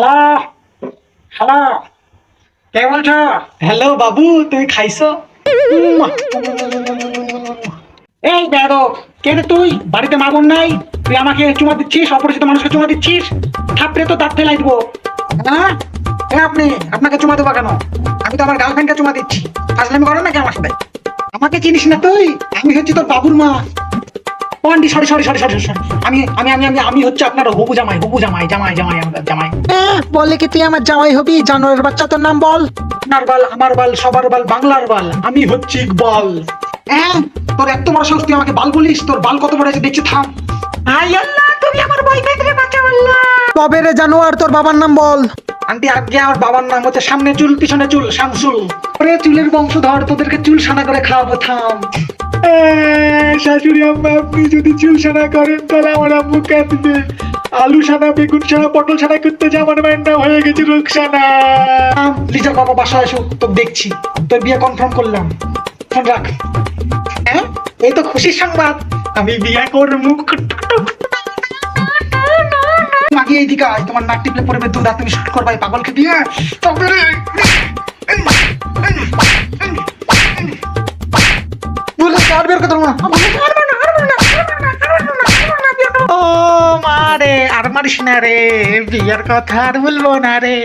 Hello hello কে বলছো? Hello বাবু তুমি খাইছো? এই কে রে তুই? বাড়িতে মা বোন নাই? তুই আমাকে চুমা দিচ্ছিস অপরিচিত মানুষকে চুমা দিচ্ছিস? থাপড়ে তো দাঁত ফেলাই দিব। হ্যাঁ? এ আপনি? আপনাকে চুমা দেবো কেন? আমি তো আমার গার্লফ্রেন্ডকে চুমা দিচ্ছি। ফাজলামি করো নাকি আমার সাথে? আমাকে চিনিস না তুই? আমি হচ্ছি তোর বাবুর মা। পন্ডি sorry sorry sorry sorry sorry আমি আমি আমি আমি আমি হচ্ছে আপনার হবু জামাই হবু জামাই জামাই জামাই আমার জামাই। বলে কি তুই আমার জামাই হবি? জানোয়ারের বাচ্চা তোর নাম বল। আপনার বাল আমার বাল সবার বাল বাংলার বাল। আমি হচ্ছি ইকবাল। হ্যাঁ তোর এত বড় সাহস তুই আমাকে বাল বলিস? তোর বাল কত বড় আছে দেখছি থাম। আই আল্লাহ তুমি আমার বই থেকে বাঁচাও আল্লাহ। তবে রে জানোয়ার তোর বাবার নাম বল? আন্টি আজকে আমার বাবার নাম হচ্ছে সামনে চুল পিছনে চুল শামসুল। ওরে চুলের বংশধর তোদেরকে চুল সানা করে খাওয়াবো থাম। শাশুড়ি আম্মা, আপনি যদি চুল সানা করেন, তাহলে আমার আম্মু কাঁদবে। আলু সানা বেগুন সানা পটল সানা করতে যে আমার মায়ের নাম হয়ে গেছে রুকসানা লিজার বাবা বাসায় এসো তো দেখছি। তোর বিয়ে কনফার্ম করলাম। ফোন রাখ। হ্যাঁ? এই তো খুশির সংবাদ। আমি বিয়ে করব। আগে এইদিকে আয়, তোমার নাক টিপলে পড়বে দুধ আর তুমি শুট করবা, এই পাগলকে দিয়ে। তবে রে। বলে কার বের কথা না ও মা রে আর মারিস না রে বিয়ের কথা আর বলব না রে